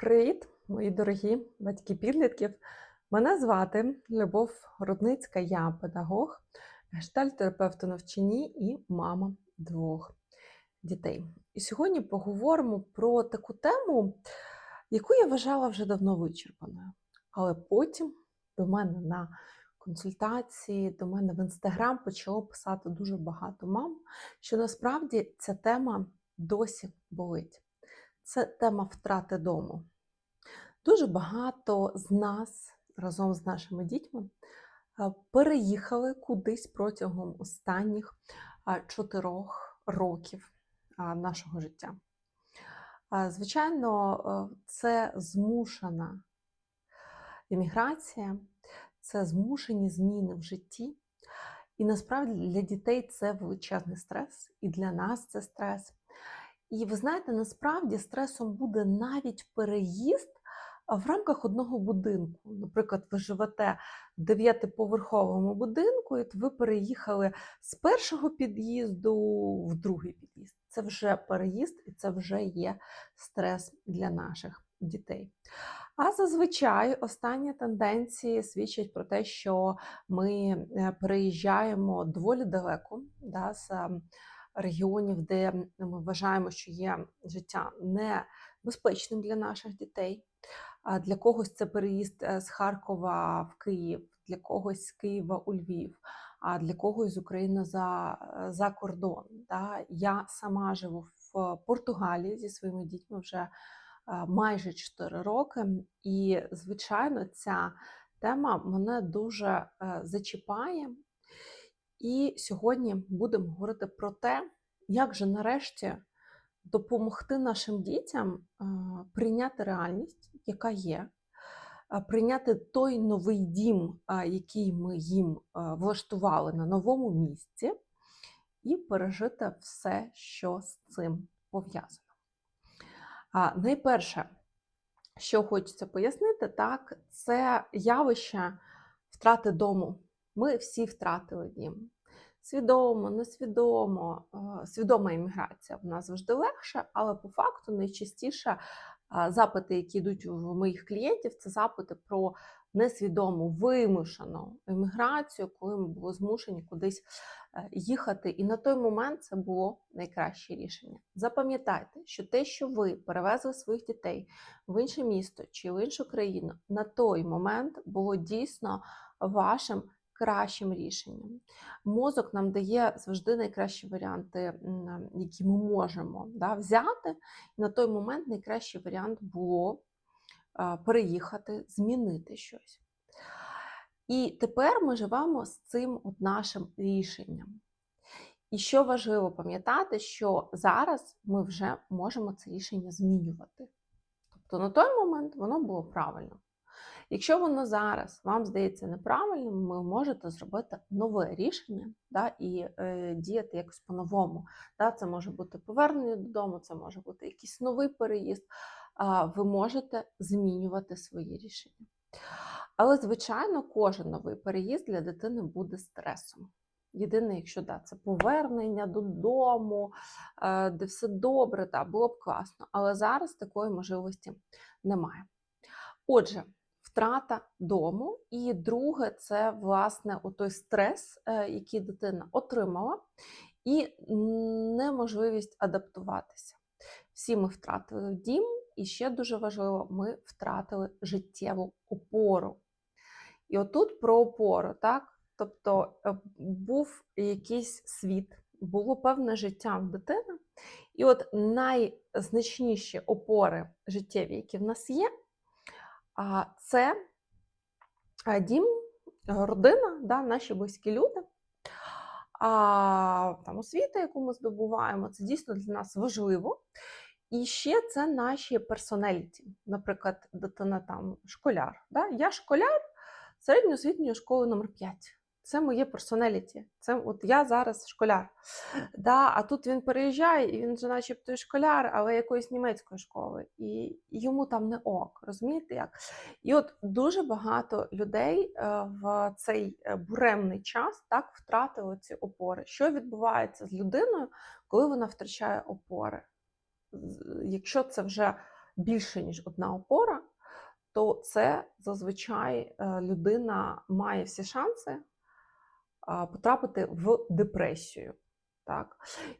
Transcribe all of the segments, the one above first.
Привіт, мої дорогі батьки підлітків. Мене звати Любов Рудницька, я педагог, гештальтерапевт у навчанні і мама двох дітей. І сьогодні поговоримо про таку тему, яку я вважала вже давно вичерпаною. Але потім до мене на консультації, до мене в інстаграм почало писати дуже багато мам, що насправді ця тема досі болить. Це тема втрати дому. Дуже багато з нас разом з нашими дітьми переїхали кудись протягом останніх чотирьох років нашого життя. Звичайно, це змушена імміграція, це змушені зміни в житті. І насправді для дітей це величезний стрес, і для нас це стрес. І ви знаєте, насправді стресом буде навіть переїзд в рамках одного будинку. Наприклад, ви живете в дев'ятиповерховому будинку, і ви переїхали з першого під'їзду в другий під'їзд. Це вже переїзд, і це вже є стрес для наших дітей. А зазвичай останні тенденції свідчать про те, що ми е, переїжджаємо доволі далеко да, з ем, регіонів, де ми вважаємо, що є життя небезпечним для наших дітей. Для когось це переїзд е, з Харкова в Київ, для когось з Києва у Львів, а для когось з України за, е, за кордон. Да. Я сама живу в Португалії зі своїми дітьми вже е, майже 4 роки, і, звичайно, ця тема мене дуже зачіпає. І сьогодні будемо говорити про те, як же нарешті допомогти нашим дітям прийняти реальність, яка є, прийняти той новий дім, який ми їм влаштували на новому місці, і пережити все, що з цим пов'язано. Найперше, що хочеться пояснити, так, це явище втрати дому. Ми всі втратили дім. Свідомо, несвідомо, е, свідома імміграція в нас завжди легше, але по факту найчастіше е, запити, які йдуть в моїх клієнтів, це запити про несвідому вимушену імміграцію, коли ми були змушені кудись е, їхати. І на той момент це було найкраще рішення. Запам'ятайте, що те, що ви перевезли своїх дітей в інше місто чи в іншу країну, на той момент було дійсно вашим кращим рішенням. Мозок нам дає завжди найкращі варіанти, які ми можемо да, взяти. На той момент найкращий варіант було переїхати, змінити щось. І тепер ми живемо з цим от нашим рішенням. І що важливо пам'ятати, що зараз ми вже можемо це рішення змінювати. Тобто на той момент воно було правильно. Якщо воно зараз вам здається неправильним, ви можете зробити нове рішення да, і е, діяти якось по-новому. Да, Це може бути повернення додому, це може бути якийсь новий переїзд. А, ви можете змінювати свої рішення. Але, звичайно, кожен новий переїзд для дитини буде стресом. Єдине, якщо да, це повернення додому, е, де все добре, да, було б класно. Але зараз такої можливості немає. Отже, втрата дому. І друге, це власне той стрес, е, який дитина отримала, і неможливість адаптуватися. Всі ми втратили дім, і ще дуже важливо, ми втратили життєву опору. І отут про опору, так? Тобто е, був якийсь світ, було певне життя в дитини, і от найзначніші опори життєві, які в нас є, це дім, родина, да, наші близькі люди. А там освіта, яку ми здобуваємо, це дійсно для нас важливо. І ще це наші персоналіті. Наприклад, дитина там школяр. Да? Я школяр середньоосвітньої школи номер 5 це моє персоналіті. Це от я зараз школяр. Да, А тут він переїжджає, і він же начебто школяр, але якоїсь німецької школи. І йому там не ок. Розумієте як? І от дуже багато людей е, в цей е, буремний час так втратили ці опори. Що відбувається з людиною, коли вона втрачає опори? Якщо це вже більше, ніж одна опора, то це зазвичай е, людина має всі шанси потрапити в депресію. Так.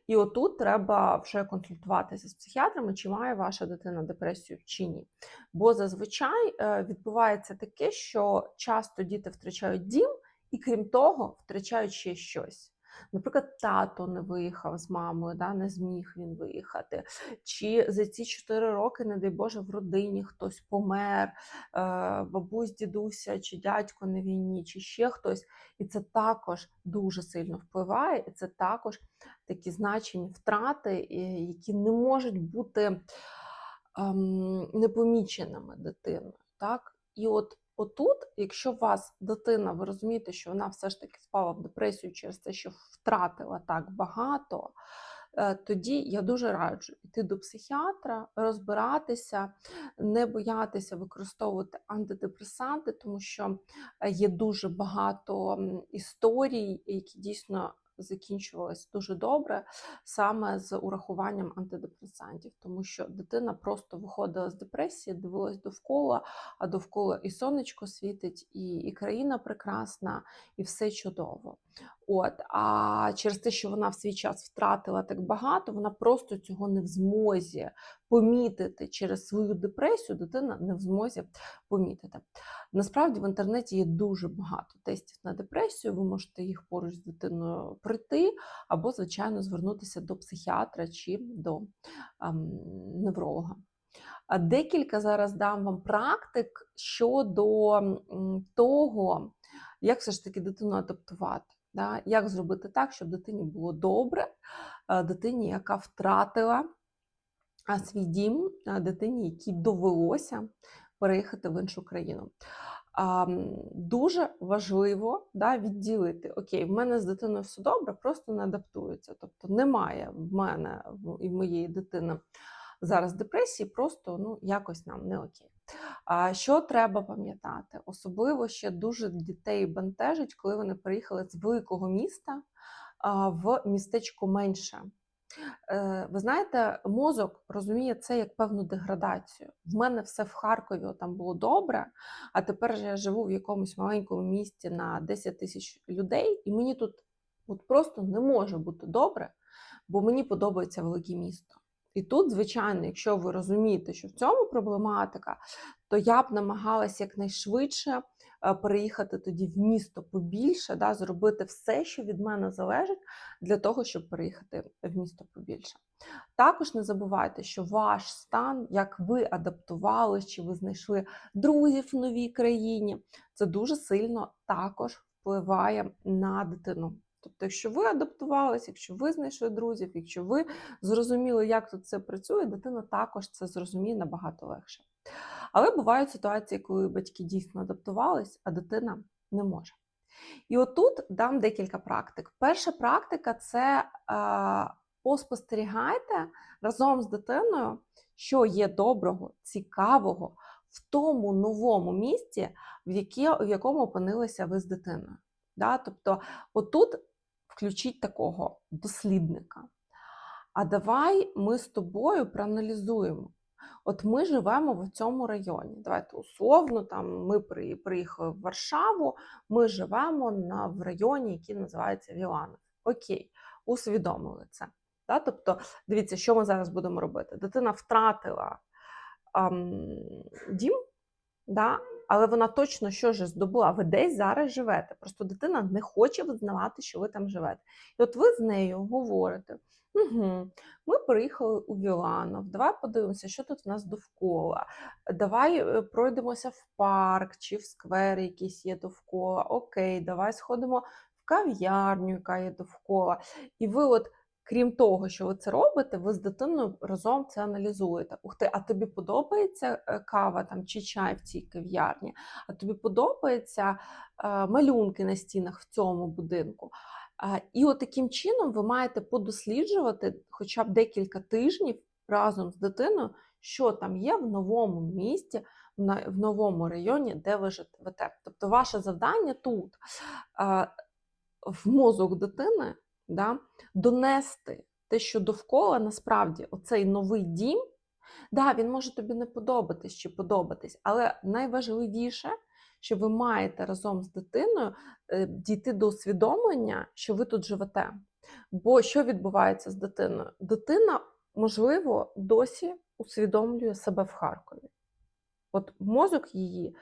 І отут треба вже консультуватися з психіатрами, чи має ваша дитина депресію чи ні. Бо зазвичай е, відбувається таке, що часто діти втрачають дім, і крім того, втрачають ще щось. Наприклад, тато не виїхав з мамою, да, не зміг він виїхати. Чи за ці 4 роки, не дай Боже, в родині хтось помер, е, бабусь, дідуся, чи дядько на війні, чи ще хтось. І це також дуже сильно впливає, і це також такі значені втрати, які не можуть бути ем, непоміченими дитиною. Так? І от отут, якщо у вас дитина, ви розумієте, що вона все ж таки впала в депресію через те, що втратила так багато, е, тоді я дуже раджу йти до психіатра, розбиратися, не боятися використовувати антидепресанти, тому що е, є дуже багато історій, які дійсно закінчувалися дуже добре саме з урахуванням антидепресантів, тому що дитина просто виходила з депресії, дивилась довкола, а довкола і сонечко світить, і, і країна прекрасна, і все чудово. От, а через те, що вона в свій час втратила так багато, вона просто цього не в змозі помітити через свою депресію, дитина не в змозі помітити. Насправді в інтернеті є дуже багато тестів на депресію. Ви можете їх поруч з дитиною пройти, або, звичайно, звернутися до психіатра чи до ем, невролога. Декілька зараз дам вам практик щодо того, як все ж таки дитину адаптувати. Да? Як зробити так, щоб дитині було добре, е, дитині, яка втратила свій дім, дитині, якій довелося переїхати в іншу країну. Дуже важливо да, відділити: Окей, в мене з дитиною все добре, просто не адаптується. Тобто немає в мене і в моєї дитини зараз депресії, просто ну, якось нам не окей. А що треба пам'ятати? Особливо ще дуже дітей бентежить, коли вони приїхали з великого міста в містечко менше. Е, Ви знаєте, мозок розуміє це як певну деградацію. В мене все в Харкові там було добре, а тепер я живу в якомусь маленькому місті на 10 тисяч людей, і мені тут от просто не може бути добре, бо мені подобається велике місто. І тут, звичайно, якщо ви розумієте, що в цьому проблематика, то я б намагалася якнайшвидше е, переїхати тоді в місто побільше, да, зробити все, що від мене залежить, для того, щоб переїхати в місто побільше. Також не забувайте, що ваш стан, як ви адаптувались, чи ви знайшли друзів в новій країні, це дуже сильно також впливає на дитину. Тобто, якщо ви адаптувалися, якщо ви знайшли друзів, якщо ви зрозуміли, як тут це працює, дитина також це зрозуміє набагато легше. Але бувають ситуації, коли батьки дійсно адаптувались, а дитина не може. І отут дам декілька практик. Перша практика це е, поспостерігайте разом з дитиною, що є доброго, цікавого в тому новому місці, в, яке, в якому опинилися ви з дитиною. Да? Тобто, отут включіть такого дослідника. А давай ми з тобою проаналізуємо. От ми живемо в цьому районі. Давайте условно, там ми приїхали в Варшаву, ми живемо на, в районі, який називається Віланов. Окей, усвідомили це. Да? Тобто, дивіться, що ми зараз будемо робити. Дитина втратила ам, дім, да? Але вона точно що ж здобула. Ви десь зараз живете. Просто дитина не хоче визнавати, що ви там живете. І от ви з нею говорите. Угу. Ми приїхали у Віланов. Давай подивимося, що тут в нас довкола. Давай е, пройдемося в парк чи в сквер якийсь є довкола. Окей, давай сходимо в кав'ярню, яка є довкола. І ви, от, крім того, що ви це робите, ви з дитиною разом це аналізуєте. Ух ти, а тобі подобається е, кава там чи чай в цій кав'ярні? А тобі подобаються е, малюнки на стінах в цьому будинку? І от таким чином ви маєте подосліджувати хоча б декілька тижнів разом з дитиною, що там є в новому місті, в новому районі, де ви живете. Тобто, ваше завдання тут в мозок дитини да, донести те, що довкола насправді оцей новий дім Да, він може тобі не подобатись чи подобатись, але найважливіше, що ви маєте разом з дитиною е, дійти до усвідомлення, що ви тут живете. Бо що відбувається з дитиною? Дитина, можливо, досі усвідомлює себе в Харкові. От мозок її,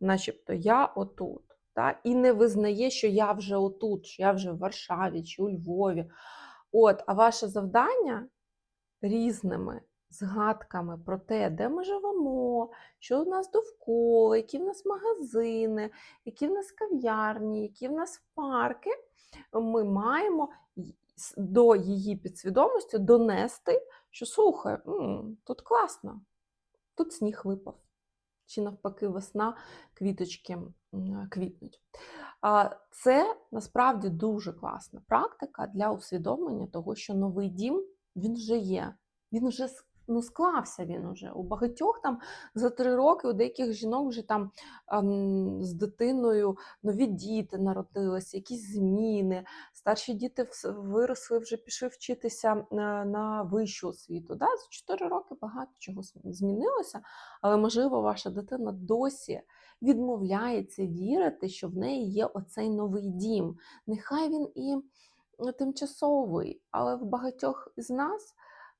начебто, я отут. Та? І не визнає, що я вже отут, що я вже в Варшаві чи у Львові. От, а ваше завдання різними згадками про те, де ми живемо, що у нас довкола, які в нас магазини, які в нас кав'ярні, які в нас парки, ми маємо до її підсвідомості донести, що слухай, тут класно, тут сніг випав. Чи навпаки, весна, квіточки квітнуть. А, Це насправді дуже класна практика для усвідомлення того, що новий дім він вже є. Він вже ну, склався він уже. У багатьох там за три роки, у деяких жінок вже там ем, з дитиною нові діти народилися, якісь зміни. Старші діти виросли, вже пішли вчитися на, на вищу освіту. Да? За 4 роки багато чого змінилося, але можливо ваша дитина досі відмовляється вірити, що в неї є оцей новий дім. Нехай він і ну, тимчасовий, але в багатьох із нас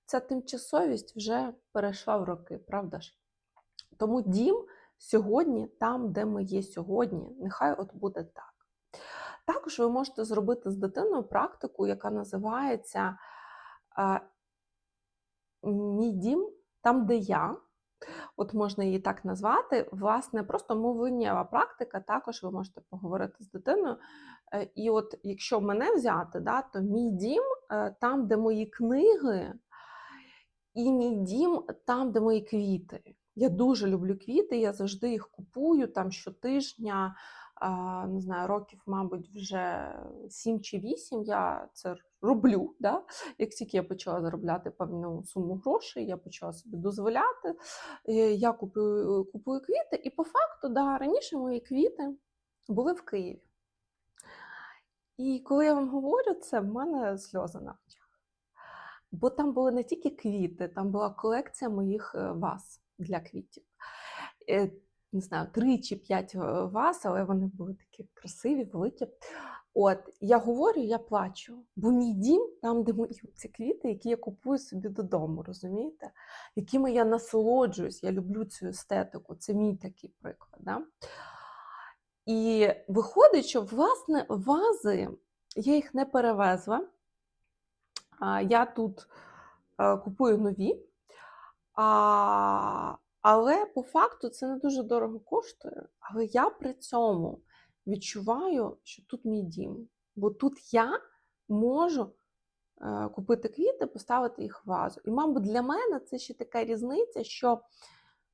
ця тимчасовість вже перейшла в роки, правда ж? Тому дім сьогодні, там, де ми є сьогодні, нехай от буде так. Також ви можете зробити з дитиною практику, яка називається Мій дім там, де я. От можна її так назвати. Власне, просто мовленнєва практика, також ви можете поговорити з дитиною. Е, І от якщо мене взяти, да, то мій дім е, там, де мої книги, і мій дім там, де мої квіти. Я дуже люблю квіти, я завжди їх купую там щотижня. Не знаю, років, мабуть, вже 7 чи 8 я це роблю. Да? Як тільки я почала заробляти певну суму грошей, я почала собі дозволяти. Я купую, купую квіти, і по факту, да, раніше мої квіти були в Києві. І коли я вам говорю це, в мене сльози на очах. Бо там були не тільки квіти, там була колекція моїх е, ваз для квітів. Е, Не знаю, три чи п'ять е, ваз, але вони були такі красиві, великі. От, я говорю, я плачу, бо мій дім там, де мої ці квіти, які я купую собі додому, розумієте? Якими я насолоджуюсь, я люблю цю естетику, це мій такий приклад. Да? І виходить, що власне вази я їх не перевезла. Я тут е, купую нові, але по факту це не дуже дорого коштує. Але я при цьому відчуваю, що тут мій дім. Бо тут я можу е, купити квіти, поставити їх в вазу. І, мабуть, для мене це ще така різниця, що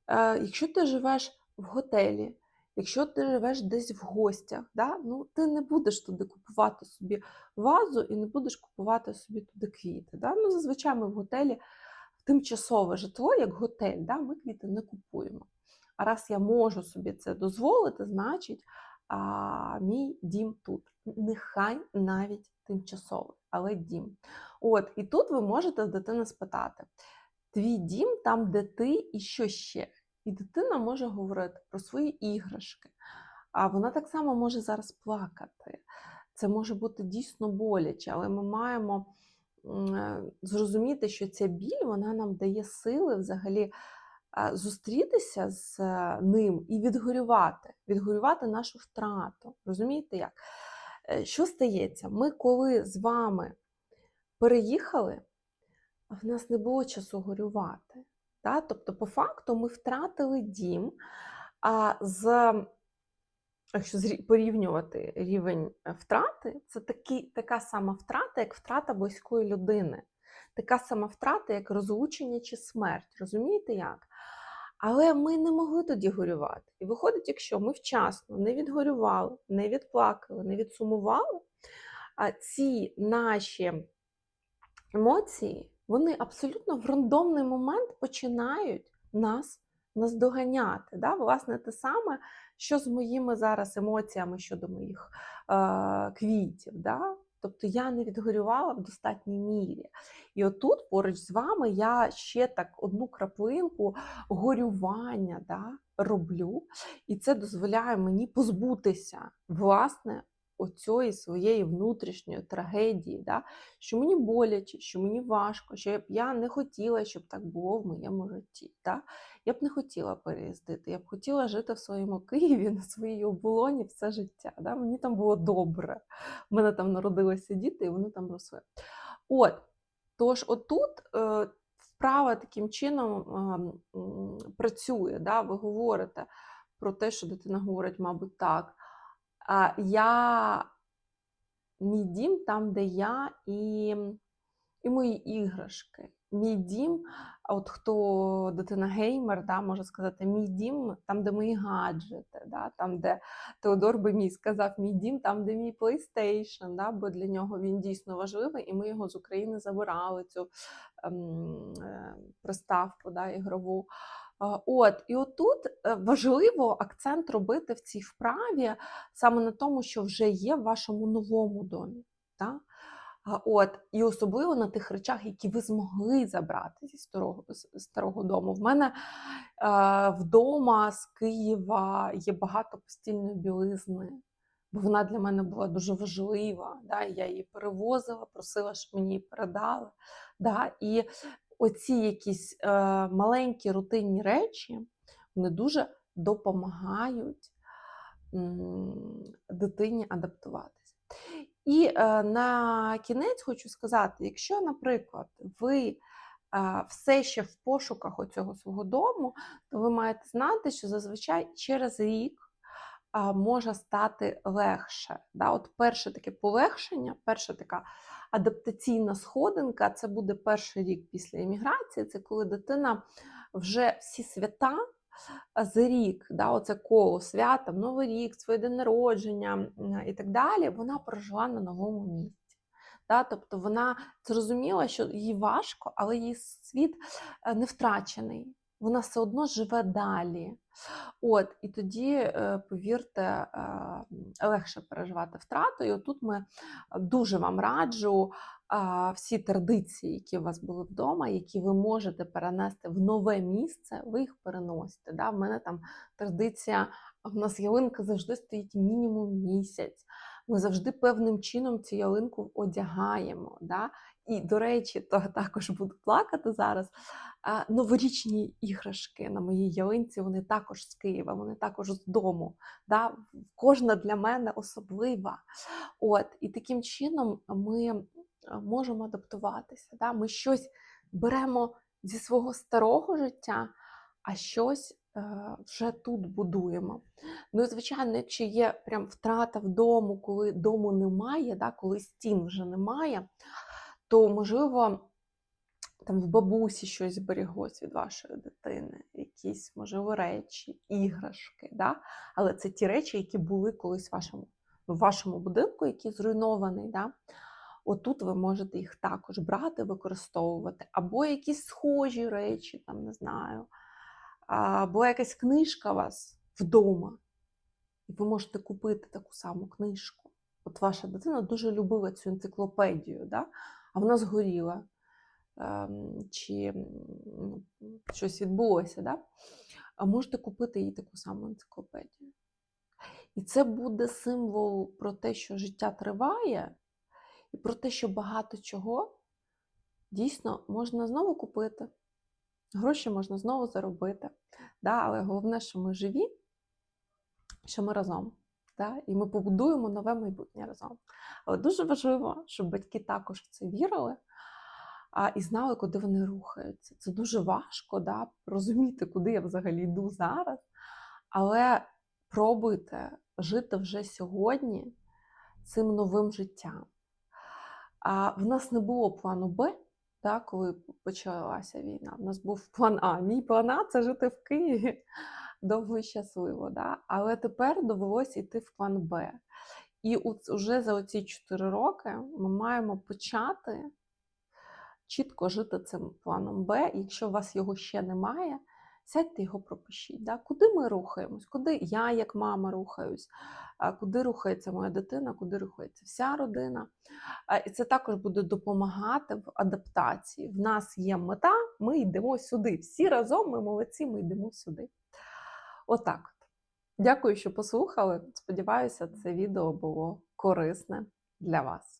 е, якщо ти живеш в готелі, якщо ти живеш десь в гостях, да, ну, ти не будеш туди купувати собі вазу і не будеш купувати собі туди квіти. Да? Ну, зазвичай ми в готелі тимчасове житло, як готель, да, ми квіти не купуємо. А раз я можу собі це дозволити, значить а, мій дім тут. Нехай навіть тимчасовий, але дім. От, і тут ви можете в дитини спитати: твій дім там, де ти і що ще? І дитина може говорити про свої іграшки, а вона так само може зараз плакати. Це може бути дійсно боляче, але ми маємо е, зрозуміти, що ця біль вона нам дає сили взагалі е, зустрітися з е, ним і відгорювати, відгорювати нашу втрату. Розумієте як? Що стається? Ми, коли з вами переїхали, в нас не було часу горювати. Та? Тобто, по факту, ми втратили дім, а з, якщо порівнювати рівень втрати, це такі, така сама втрата, як втрата близької людини. Така сама втрата, як розлучення чи смерть. Розумієте як? Але ми не могли тоді горювати. І виходить, якщо ми вчасно не відгорювали, не відплакали, не відсумували, ці наші емоції, вони абсолютно в рандомний момент починають нас наздоганяти. Да? Власне, те саме, що з моїми зараз емоціями щодо моїх е, квітів. Да? Тобто я не відгорювала в достатній мірі. І отут поруч з вами я ще так одну краплинку горювання да, роблю, і це дозволяє мені позбутися власне оцієї своєї внутрішньої трагедії, да, що мені боляче, що мені важко, що я б я не хотіла, щоб так було в моєму житті. Да. Я б не хотіла переїздити, я б хотіла жити в своєму Києві на своїй оболоні все життя. Да. Мені там було добре. У мене там народилися діти, і вони там росли. От, тож отут е, вправа таким чином працює. Да? Ви говорите про те, що дитина говорить, мабуть, так. Я мій дім там, де я і, і мої іграшки. Мій дім, от хто дитина геймер, да, може сказати, мій дім там, де мої гаджети, да, там, де Теодор би мій сказав, мій дім, там, де мій PlayStation, да, бо для нього він дійсно важливий, і ми його з України забирали, цю ем, е, приставку да, ігрову. От, і отут е, важливо акцент робити в цій вправі саме на тому, що вже є в вашому новому домі. Да? От, і особливо на тих речах, які ви змогли забрати зі старого, з старого дому. В мене е, вдома з Києва є багато постільної білизни, бо вона для мене була дуже важлива. Да? Я її перевозила, просила, щоб мені її передали. Да? І оці якісь е, маленькі рутинні речі, вони дуже допомагають дитині адаптуватися. І е, на кінець хочу сказати: якщо, наприклад, ви е, все ще в пошуках оцього свого дому, то ви маєте знати, що зазвичай через рік може стати легше. Да? От перше таке полегшення, перша така адаптаційна сходинка це буде перший рік після еміграції, це коли дитина вже всі свята за рік, да, оце коло свята, Новий рік, своє день народження і так далі, вона прожила на новому місці. Да, тобто вона зрозуміла, що їй важко, але її світ е, не втрачений. Вона все одно живе далі. От, і тоді, е, повірте, легше переживати втрату. І отут ми дуже вам раджу всі традиції, які у вас були вдома, які ви можете перенести в нове місце, ви їх переносите. Да? В мене там традиція, в нас ялинка завжди стоїть мінімум місяць. Ми завжди певним чином цю ялинку одягаємо. Да? І, до речі, то також буду плакати зараз. Новорічні іграшки на моїй ялинці, вони також з Києва, вони також з дому. Да? Кожна для мене особлива. От, І таким чином ми можемо адаптуватися. Да? Ми щось беремо зі свого старого життя, а щось е, вже тут будуємо. Ну і звичайно, якщо є прям втрата вдому, коли дому немає, да? коли стін вже немає, то можливо. Там в бабусі щось зберіглось від вашої дитини, якісь, можливо, речі, іграшки. Да? Але це ті речі, які були колись в вашому, в вашому будинку, який зруйнований. Да? Отут ви можете їх також брати, використовувати, або якісь схожі речі, там, не знаю, або якась книжка у вас вдома, і ви можете купити таку саму книжку. От ваша дитина дуже любила цю енциклопедію, да? А вона згоріла. Ем, чи щось відбулося, да? можете купити їй таку саму енциклопедію. І це буде символ про те, що життя триває, і про те, що багато чого дійсно можна знову купити. Гроші можна знову заробити. Да? Але головне, що ми живі, що ми разом. Да? І ми побудуємо нове майбутнє разом. Але дуже важливо, щоб батьки також в це вірили а, і знали, куди вони рухаються. Це дуже важко да, розуміти, куди я взагалі йду зараз. Але пробуйте жити вже сьогодні цим новим життям. А в нас не було плану Б, да, коли почалася війна. В нас був план А. Мій план А це жити в Києві довго і щасливо. Да? Але тепер довелося йти в план Б. І вже за оці 4 роки ми маємо почати чітко жити цим планом Б. Якщо у вас його ще немає, Сядьте його пропишіть. Да? Куди ми рухаємось? Куди я, як мама, рухаюсь? Куди рухається моя дитина, куди рухається вся родина? І це також буде допомагати в адаптації. В нас є мета, ми йдемо сюди. Всі разом ми молодці, ми йдемо сюди. Отак. от. Дякую, що послухали. Сподіваюся, це відео було корисне для вас.